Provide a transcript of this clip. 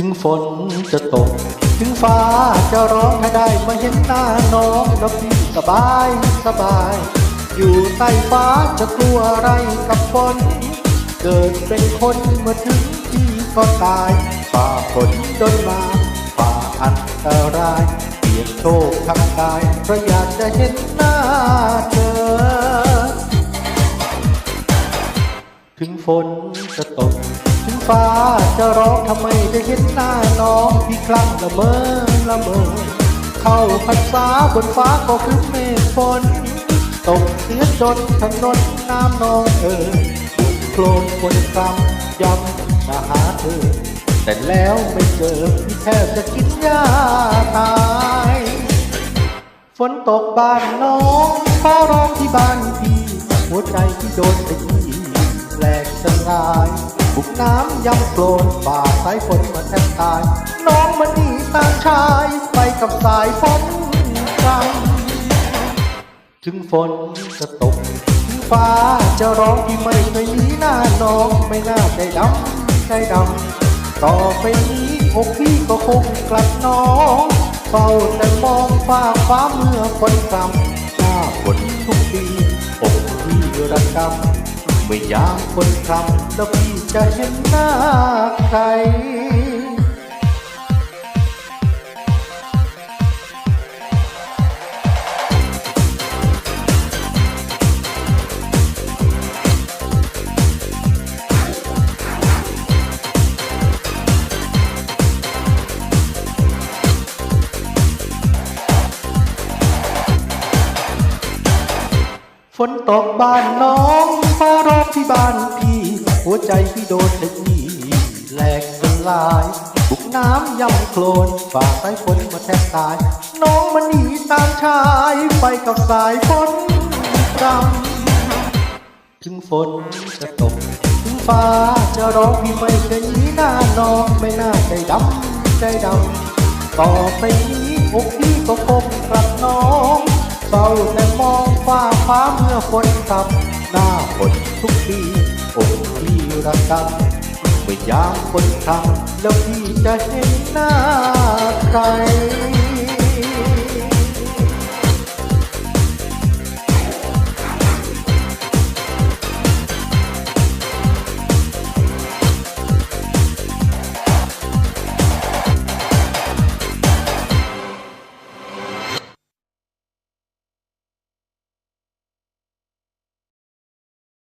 ถึงฝนจะตก ถึงฟ้าจะร้องให้ได้มาเห็นหน้าน้องแล้วพี่สบายสบาย อยู่ใต้ฟ้าจะกลัวอะไรกับฝนเกิดเป็นคนเมื่อถึงที่ก็ตายฝ่าฝนจนมาฝ่าอันตรายเปียกโชคทั้งกายเพราะอยากจะเห็นหน้าเธอ ถึงฝนจะตก ถึงฟ้าจะร้องทำไมได้เห็นหน้าน้องพี่คลั่งละเมอละเมอเข้าพรรษาบนฟ้าก็คือเมฆฝนตกเสียจนถนนน้ำนองเอ่ยโคลนฝนครำย้ำมาหาเธอ แต่แล้วไม่เจอพี่แทบจะกินยาตายฝนตกบ้านน้องฟ้าร้องที่บ้านพี่ หัวใจที่โดนตีแหลกสลาย บุกน้ำยำโคลนฝ่าสายฝนมาแทบตาย น้องมันหนีตามชาย ไปกับสายฝนกำถึงฝนจะตกถึงฟ้าจะร้องที่ไม่เคยหนีหน้าน้องไม่น่าใจดำใจดำต่อไปนี้อกพี่ก็คงกลับน้องเฝ้าแต่มองฟ้าฟ้าเมื่อฝนพรำหน้าฝนทุกปีอกพี่ระกำ เมื่อยามคนทำแล้วพี่จะเห็นหน้าใคร ฝนตกบ้านน้องฟ้าร้องที่บ้านพี่ หัวใจพี่โดนดึกนี้แหลกสลายบุกน้ำย่ำโคลนฝ่าสายฝนมาแทบตาย น้องมันหนีตามชายไปกับสายฝนกำถึงฝนจะตก ถึงฟ้าจะร้องพี่ไม่เคยหนีหน้าน้องไม่น่าใจดำใจดำต่อไปนี้อกพี่ก็คงกลับน้อง เฝ้าแต่มองฟ้าฟ้าเมื่อฝนตกหน้าฝนทุกปีอกพี่ระกำเมื่อยามฝนทำแล้วพี่จะเห็นหน้าใคร